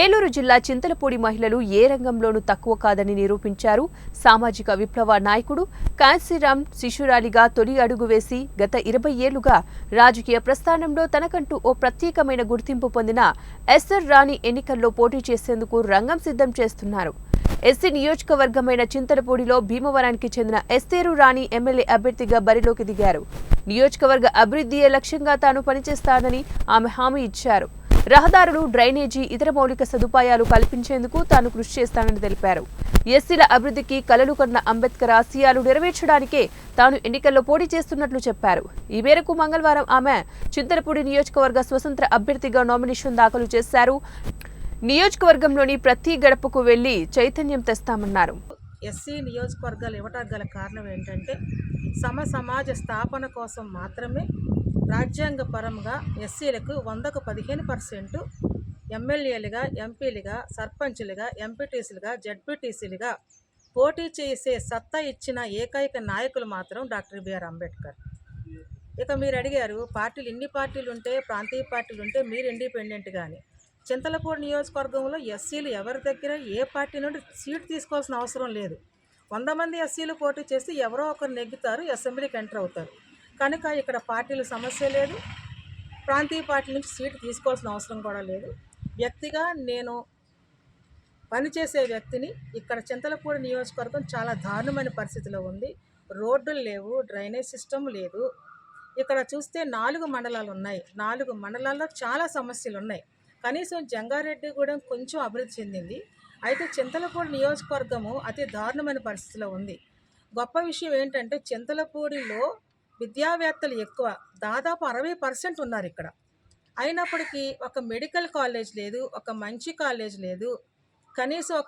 ఏలూరు జిల్లా చింతలపూడి మహిళలు ఏ రంగంలోనూ తక్కువ కాదని నిరూపించారు. సామాజిక విప్లవ నాయకుడు కాశీరామ్ శిశురాలిగా తొలి అడుగు వేసి గత ఇరవై ఏళ్ళుగా రాజకీయ ప్రస్థానంలో తనకంటూ ఓ ప్రత్యేకమైన గుర్తింపు పొందిన ఎస్ఆర్ రాణి ఎన్నికల్లో పోటీ చేసేందుకు రంగం సిద్ధం చేస్తున్నారు. ఎస్సీ నియోజకవర్గమైన చింతలపూడిలో భీమవరానికి చెందిన ఎస్తేరు రాణి ఎమ్మెల్యే అభ్యర్థిగా బరిలోకి దిగారు. నియోజకవర్గ అభివృద్ధియే లక్ష్యంగా తాను పనిచేస్తానని ఆమె హామీ ఇచ్చారు. రహదారులు డ్రైనేజీ ఇతర మౌలిక సదుపాయాలు కల్పించేందుకు తాను కృషి చేస్తానని తెలిపారు. ఎస్సీల అభివృద్ధికి కలలు కన్న అంబేద్కర్ ఆశయాలు నెరవేర్చడానికే తాను ఎన్నికల్లో పోటీ చేస్తున్నట్లు చెప్పారు. ఈ మేరకు మంగళవారం ఆమె చింతలపూడి నియోజకవర్గ స్వతంత్ర అభ్యర్థిగా నామినేషన్ దాఖలు చేశారు. నియోజకవర్గంలోని ప్రతి గడపకు వెళ్ళి చైతన్యం తెస్తామన్నారు. ఎస్సీ నియోజకవర్గాలు ఇవ్వటానికి గల కారణం ఏంటంటే సమ సమాజ స్థాపన కోసం మాత్రమే రాజ్యాంగపరంగా ఎస్సీలకు వందకు పదిహేను పర్సెంట్ ఎమ్మెల్యేలుగా ఎంపీలుగా సర్పంచులుగా ఎంపీటీసీలుగా జడ్పీటీసీలుగా పోటీ చేసే సత్తా ఇచ్చిన ఏకైక నాయకులు మాత్రం డాక్టర్ బిఆర్ అంబేద్కర్. ఇక మీరు అడిగారు పార్టీలు ఇన్ని పార్టీలు ఉంటే ప్రాంతీయ పార్టీలు ఉంటే మీరు ఇండిపెండెంట్ కానీ చింతలపూడి నియోజకవర్గంలో ఎస్సీలు ఎవరి దగ్గర ఏ పార్టీ నుండి సీట్ తీసుకోవాల్సిన అవసరం లేదు. వంద మంది ఎస్సీలు పోటీ చేసి ఎవరో ఒకరు నెగ్గుతారు అసెంబ్లీకి ఎంటర్ అవుతారు. కనుక ఇక్కడ పార్టీల సమస్య లేదు. ప్రాంతీయ పార్టీ నుంచి సీటు తీసుకోవాల్సిన అవసరం కూడా లేదు. వ్యక్తిగా నేను పనిచేసే వ్యక్తిని ఇక్కడ చింతలపూడి నియోజకవర్గం చాలా దారుణమైన పరిస్థితిలో ఉంది. రోడ్డులు లేవు డ్రైనేజ్ సిస్టమ్ లేదు. ఇక్కడ చూస్తే నాలుగు మండలాలు ఉన్నాయి. నాలుగు మండలాల్లో చాలా సమస్యలు ఉన్నాయి. కనీసం జంగారెడ్డి కూడా కొంచెం అభివృద్ధి చెందింది. అయితే చింతలపూడి నియోజకవర్గము అతి దారుణమైన పరిస్థితిలో ఉంది. గొప్ప విషయం ఏంటంటే చింతలపూడిలో విద్యావేత్తలు ఎక్కువ. దాదాపు అరవై పర్సెంట్ ఉన్నారు ఇక్కడ. అయినప్పటికీ ఒక మెడికల్ కాలేజ్ లేదు ఒక మంచి కాలేజ్ లేదు. కనీసం ఒక